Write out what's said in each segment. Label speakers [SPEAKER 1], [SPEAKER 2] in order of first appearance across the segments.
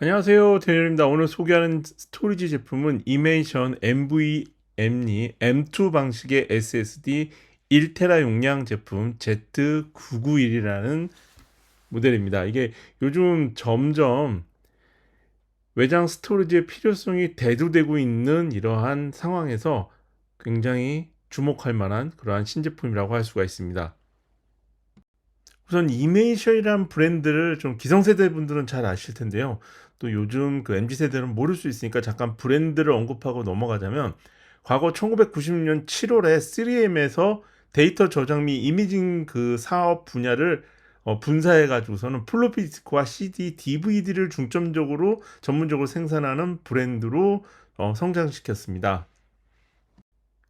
[SPEAKER 1] 안녕하세요. 대현입니다. 오늘 소개하는 스토리지 제품은 이메이션 NVMe M2 방식의 SSD 1테라 용량 제품 Z991이라는 모델입니다. 이게 요즘 점점 외장 스토리지의 필요성이 대두되고 있는 이러한 상황에서 굉장히 주목할 만한 그러한 신제품이라고 할 수가 있습니다. 우선 이메이션이란 브랜드를 좀 기성세대 분들은 잘 아실 텐데요. 또 요즘 그 MZ세대는 모를 수 있으니까 잠깐 브랜드를 언급하고 넘어가자면 과거 1996년 7월에 3M에서 데이터 저장 및 이미징 그 사업 분야를 어, 분사해 가지고서는 플로피 디스크와 CD, DVD를 중점적으로 전문적으로 생산하는 브랜드로 어, 성장시켰습니다.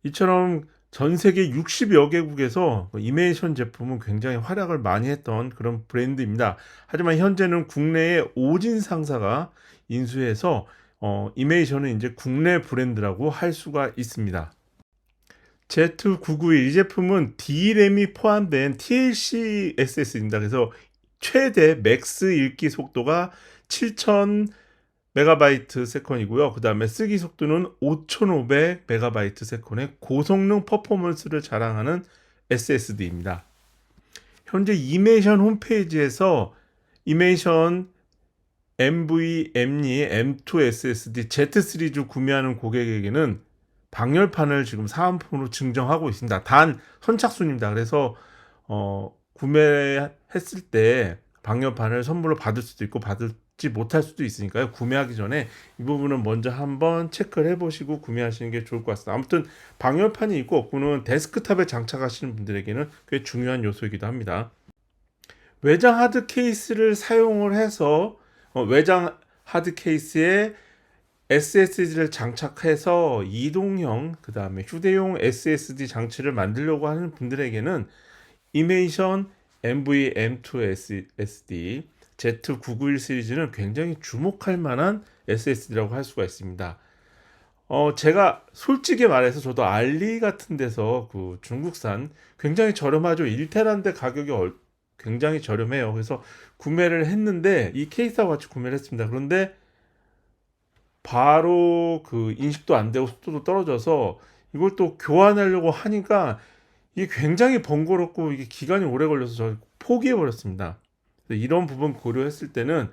[SPEAKER 1] 이처럼 전 세계 60여 개국에서 이메이션 제품은 굉장히 활약을 많이 했던 그런 브랜드입니다. 하지만 현재는 국내의 오진 상사가 인수해서 어, 이메이션은 이제 국내 브랜드라고 할 수가 있습니다. Z991 이 제품은 D램이 포함된 TLC SSD입니다. 그래서 최대 맥스 읽기 속도가 7000 메가바이트 세컨이고요. 그 다음에 쓰기 속도는 5,500 메가바이트 세컨의 고성능 퍼포먼스를 자랑하는 SSD입니다. 현재 이메이션 홈페이지에서 이메이션 NVMe M2 SSD Z 시리즈 구매하는 고객에게는 방열판을 지금 사은품으로 증정하고 있습니다. 단 선착순입니다. 그래서 어, 구매했을 때 방열판을 선물로 받을 수도 있고 받을 지 못할 수도 있으니까요. 구매하기 전에 이 부분은 먼저 한번 체크를 해보시고 구매하시는 게 좋을 것 같습니다. 아무튼 방열판이 있고 없고는 데스크탑에 장착하시는 분들에게는 꽤 중요한 요소이기도 합니다. 외장 하드 케이스를 사용을 해서 어, 외장 하드 케이스에 SSD를 장착해서 이동형 그 다음에 휴대용 SSD 장치를 만들려고 하는 분들에게는 이메이션 NVM2 SSD Z991 시리즈는 굉장히 주목할 만한 SSD라고 할 수가 있습니다. 어, 제가 솔직히 말해서 저도 알리 같은 데서 그 중국산 굉장히 저렴하죠. 1테라인데 가격이 얼, 굉장히 저렴해요. 그래서 구매를 했는데 이 케이스와 같이 구매를 했습니다. 그런데 바로 그 인식도 안 되고 속도도 떨어져서 이걸 또 교환하려고 하니까 이게 굉장히 번거롭고 이게 기간이 오래 걸려서 저 포기해 버렸습니다. 이런 부분 고려했을 때는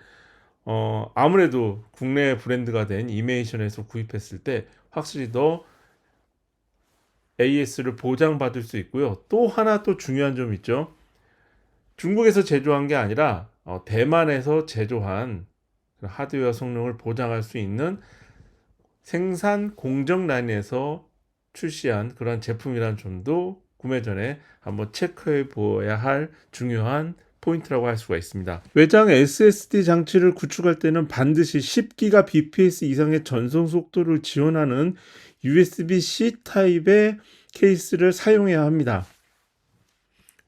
[SPEAKER 1] 어, 아무래도 국내 브랜드가 된 이메이션에서 구입했을 때 확실히 더 AS를 보장받을 수 있고요. 또 하나 또 중요한 점 있죠. 중국에서 제조한 게 아니라 어, 대만에서 제조한 하드웨어 성능을 보장할 수 있는 생산 공정 라인에서 출시한 그런 제품이라는 점도 구매 전에 한번 체크해 보아야 할 중요한 포인트라고 할 수가 있습니다. 외장 SSD 장치를 구축할 때는 반드시 10기가 bps 이상의 전송 속도를 지원하는 USB-C 타입의 케이스를 사용해야 합니다.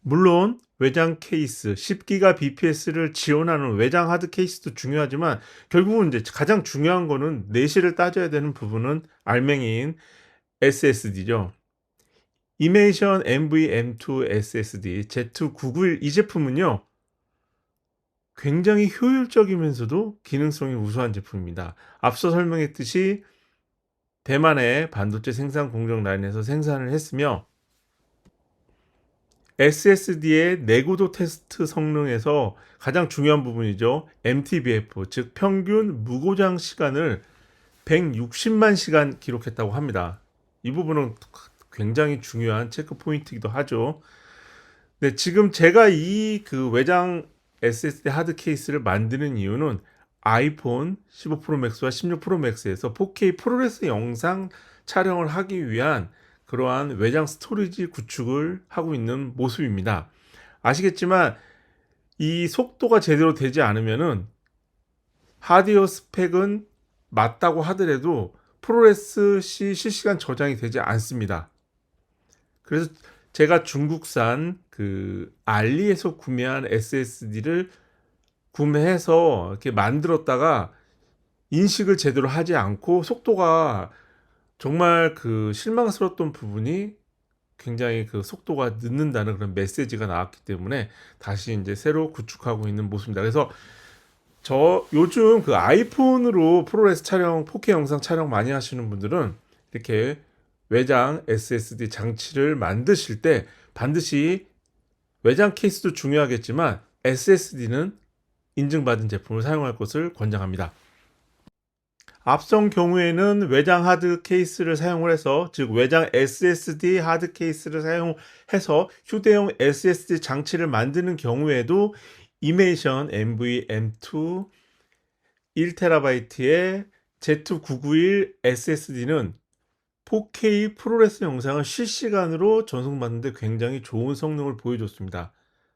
[SPEAKER 1] 물론 외장 케이스 10기가 bps를 지원하는 외장 하드 케이스도 중요하지만 결국은 이제 가장 중요한 거는 내실을 따져야 되는 부분은 알맹이인 SSD죠. 이메이션 NVM2 SSD Z991 이 제품은요. 굉장히 효율적이면서도 기능성이 우수한 제품입니다. 앞서 설명했듯이 대만의 반도체 생산 공정 라인에서 생산을 했으며 SSD의 내구도 테스트 성능에서 가장 중요한 부분이죠. MTBF, 즉 평균 무고장 시간을 160만 시간 기록했다고 합니다. 이 부분은 굉장히 중요한 체크 포인트이기도 하죠. 네, 지금 제가 이 그 외장 SSD 하드 케이스를 만드는 이유는 아이폰 15 프로 맥스와 16 프로 맥스에서 4K 프로레스 영상 촬영을 하기 위한 그러한 외장 스토리지 구축을 하고 있는 모습입니다. 아시겠지만 이 속도가 제대로 되지 않으면은 하드웨어 스펙은 맞다고 하더라도 프로레스 시 실시간 저장이 되지 않습니다. 그래서 제가 중국산 그 알리에서 구매한 SSD를 구매해서 이렇게 만들었다가 인식을 제대로 하지 않고 속도가 정말 그 실망스러웠던 부분이 굉장히 그 속도가 늦는다는 그런 메시지가 나왔기 때문에 다시 이제 새로 구축하고 있는 모습입니다. 그래서 저 요즘 그 아이폰으로 프로레스 촬영, 4K 영상 촬영 많이 하시는 분들은 이렇게 외장 SSD 장치를 만드실 때 반드시 외장 케이스도 중요하겠지만 SSD는 인증받은 제품을 사용할 것을 권장합니다. 앞선 경우에는 외장 하드 케이스를 사용을 해서 즉 외장 SSD 하드 케이스를 사용해서 휴대용 SSD 장치를 만드는 경우에도 이메이션 NVM2 1TB의 Z991 SSD는 4K 프로레스 영상을 실시간으로 전송받는데 굉장히 좋은 성능을 보여줬습니다.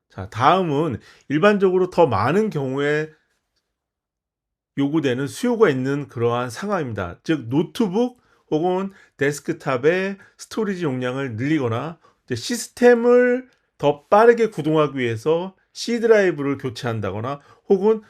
[SPEAKER 1] 자, 다음은 일반적으로 더 많은 경우에 요구되는 수요가 있는 그러한 상황입니다. 즉 노트북 혹은 데스크탑의 스토리지 용량을 늘리거나 시스템을 더 빠르게 구동하기 위해서 C 드라이브를 교체한다거나 혹은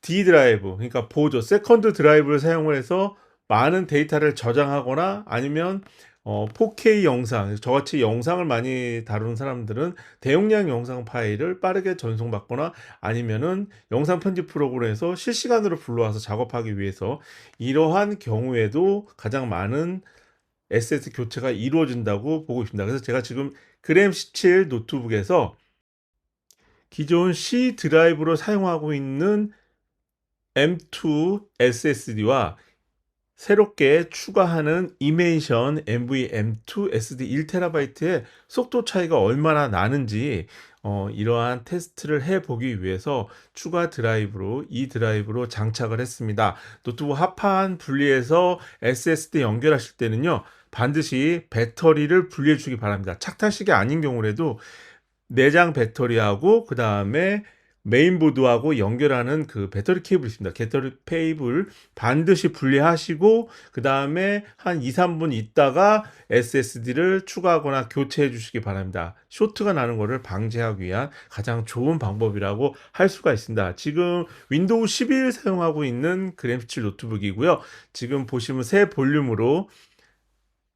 [SPEAKER 1] D 드라이브 그러니까 보조 세컨드 드라이브를 사용을 해서 많은 데이터를 저장하거나 아니면 어, 4K 영상, 저같이 영상을 많이 다루는 사람들은 대용량 영상 파일을 빠르게 전송받거나 아니면은 영상 편집 프로그램에서 실시간으로 불러와서 작업하기 위해서 이러한 경우에도 가장 많은 SS 교체가 이루어진다고 보고 있습니다. 그래서 제가 지금 그램 17 노트북에서 기존 C 드라이브로 사용하고 있는 M2 SSD와 새롭게 추가하는 이메이션 NVM2 SD 1TB의 속도 차이가 얼마나 나는지 어, 이러한 테스트를 해보기 위해서 추가 드라이브로 이 드라이브로 장착을 했습니다. 노트북 합판 분리해서 SSD 연결하실 때는요 반드시 배터리를 분리해 주기 바랍니다. 착탈식이 아닌 경우라도 내장 배터리하고 그 다음에 메인보드하고 연결하는 그 배터리 케이블이 있습니다. 배터리 케이블 반드시 분리하시고 그 다음에 한 2, 3분 있다가 SSD를 추가하거나 교체해 주시기 바랍니다. 쇼트가 나는 것을 방지하기 위한 가장 좋은 방법이라고 할 수가 있습니다. 지금 윈도우 11 사용하고 있는 그램17 노트북이고요. 지금 보시면 새 볼륨으로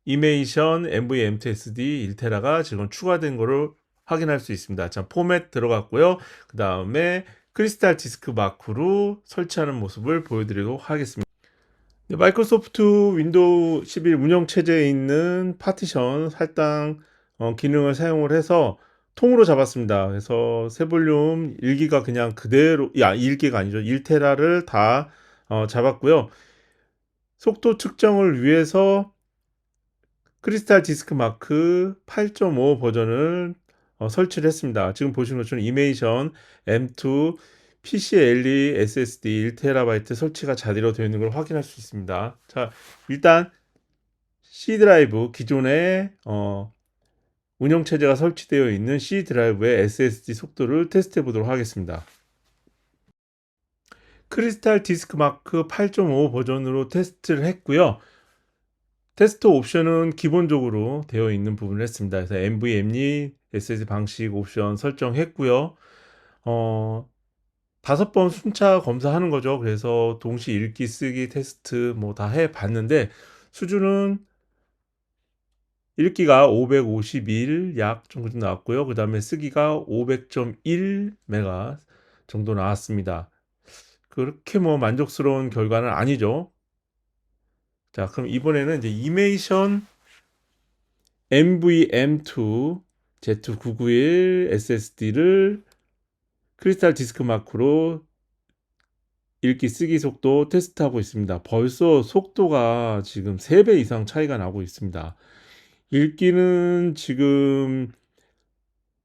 [SPEAKER 1] 이메이션 NVMe SSD 1테라가 지금 추가된 거를 확인할 수 있습니다. 자, 포맷 들어갔고요. 그 다음에 크리스탈 디스크 마크로 설치하는 모습을 보여드리도록 하겠습니다. 네, 마이크로소프트 윈도우 11 운영 체제에 있는 파티션 할당 어, 기능을 사용을 해서 통으로 잡았습니다. 그래서 새 볼륨 1기가 그냥 그대로, 야, 1기가 아니죠. 1테라를 다 어, 잡았고요. 속도 측정을 위해서 크리스탈 디스크 마크 8.5 버전을 어, 설치를 했습니다. 지금 보시는 것처럼 이메이션 M2 PCLE SSD 1TB 설치가 자리로 되어 있는 걸 확인할 수 있습니다. 자, 일단 C 드라이브 기존에 어, 운영 체제가 설치되어 있는 C 드라이브의 SSD 속도를 테스트해 보도록 하겠습니다. 크리스탈 디스크 마크 8.5 버전으로 테스트를 했고요. 테스트 옵션은 기본적으로 되어 있는 부분을 했습니다. 그래서 NVMe SSD 방식 옵션 설정했고요. 어, 다섯 번 순차 검사하는 거죠. 그래서 동시 읽기, 쓰기 테스트 뭐 다 해 봤는데 수준은 읽기가 551 약 정도 나왔고요. 그 다음에 쓰기가 500.1 메가 정도 나왔습니다. 그렇게 뭐 만족스러운 결과는 아니죠. 자, 그럼 이번에는 이제 이메이션 NVM2 Z991 SSD를 크리스탈 디스크 마크로 읽기 쓰기 속도 테스트하고 있습니다. 벌써 속도가 지금 3배 이상 차이가 나고 있습니다. 읽기는 지금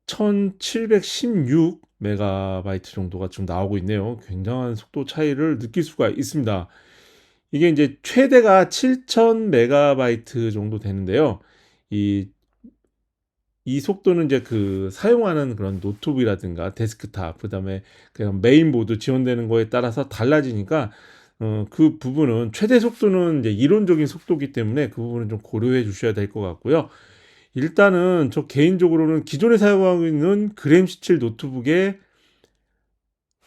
[SPEAKER 1] 1716 메가바이트 정도가 지금 나오고 있네요. 굉장한 속도 차이를 느낄 수가 있습니다. 이게 이제 최대가 7000 메가바이트 정도 되는데요. 이, 이 속도는 이제 그 사용하는 그런 노트북이라든가 데스크탑, 그 다음에 그냥 메인보드 지원되는 거에 따라서 달라지니까 어, 그 부분은 최대 속도는 이제 이론적인 속도기 때문에 그 부분은 좀 고려해 주셔야 될 것 같고요. 일단은 저 개인적으로는 기존에 사용하고 있는 그램 17 노트북의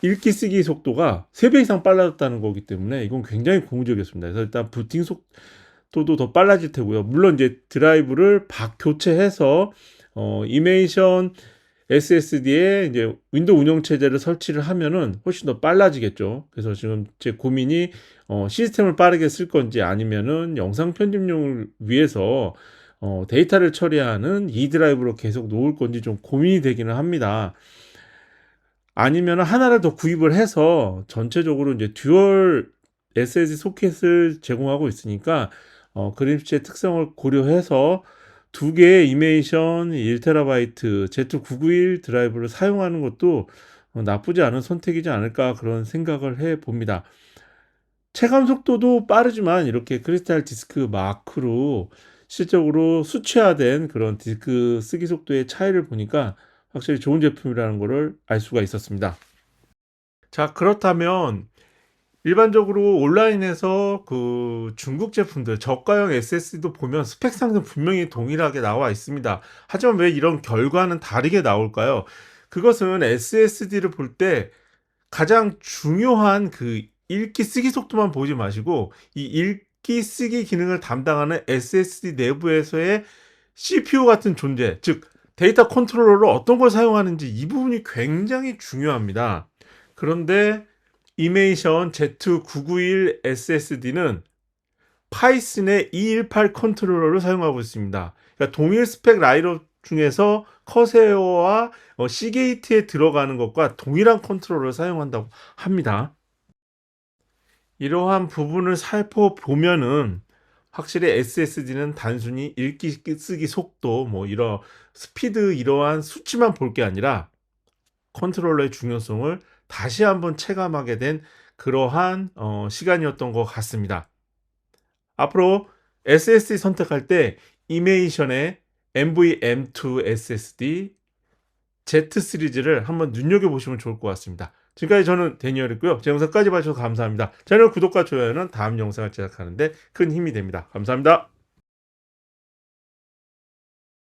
[SPEAKER 1] 읽기 쓰기 속도가 3배 이상 빨라졌다는 거기 때문에 이건 굉장히 고무적이었습니다. 그래서 일단 부팅 속도도 더 빨라질 테고요. 물론 이제 드라이브를 박 교체해서 어, 이메이션 SSD에 이제 윈도우 운영 체제를 설치를 하면은 훨씬 더 빨라지겠죠. 그래서 지금 제 고민이 어, 시스템을 빠르게 쓸 건지 아니면은 영상 편집용을 위해서 어, 데이터를 처리하는 E 드라이브로 계속 놓을 건지 좀 고민이 되기는 합니다. 아니면 하나를 더 구입을 해서 전체적으로 이제 듀얼 SSD 소켓을 제공하고 있으니까 어, 그림체의 특성을 고려해서 두 개의 이메이션 1TB Z991 드라이브를 사용하는 것도 어, 나쁘지 않은 선택이지 않을까 그런 생각을 해 봅니다. 체감 속도도 빠르지만 이렇게 크리스탈 디스크 마크로 실적으로 수치화된 그런 디스크 쓰기 속도의 차이를 보니까 확실히 좋은 제품이라는 것을 알 수가 있었습니다. 자, 그렇다면 일반적으로 온라인에서 그 중국 제품들 저가형 SSD도 보면 스펙상은 분명히 동일하게 나와 있습니다. 하지만 왜 이런 결과는 다르게 나올까요? 그것은 SSD를 볼 때 가장 중요한 그 읽기 쓰기 속도만 보지 마시고 이 읽기 쓰기 기능을 담당하는 SSD 내부에서의 CPU 같은 존재, 즉 데이터 컨트롤러로 어떤 걸 사용하는지 이 부분이 굉장히 중요합니다. 그런데 이메이션 Z991 SSD는 파이슨의 218 컨트롤러를 사용하고 있습니다. 그러니까 동일 스펙 라인업 중에서 커세어와 어, 시게이트에 들어가는 것과 동일한 컨트롤러를 사용한다고 합니다. 이러한 부분을 살펴보면은 확실히 SSD는 단순히 읽기 쓰기 속도 뭐 이런 스피드 이러한 수치만 볼 게 아니라 컨트롤러의 중요성을 다시 한번 체감하게 된 그러한 어, 시간이었던 것 같습니다. 앞으로 SSD 선택할 때 이메이션의 NVM2 SSD Z 시리즈를 한번 눈여겨보시면 좋을 것 같습니다. 지금까지 저는 데니얼이고요. 제 영상까지 봐주셔서 감사합니다. 채널 구독과 좋아요는 다음 영상을 제작하는데 큰 힘이 됩니다. 감사합니다.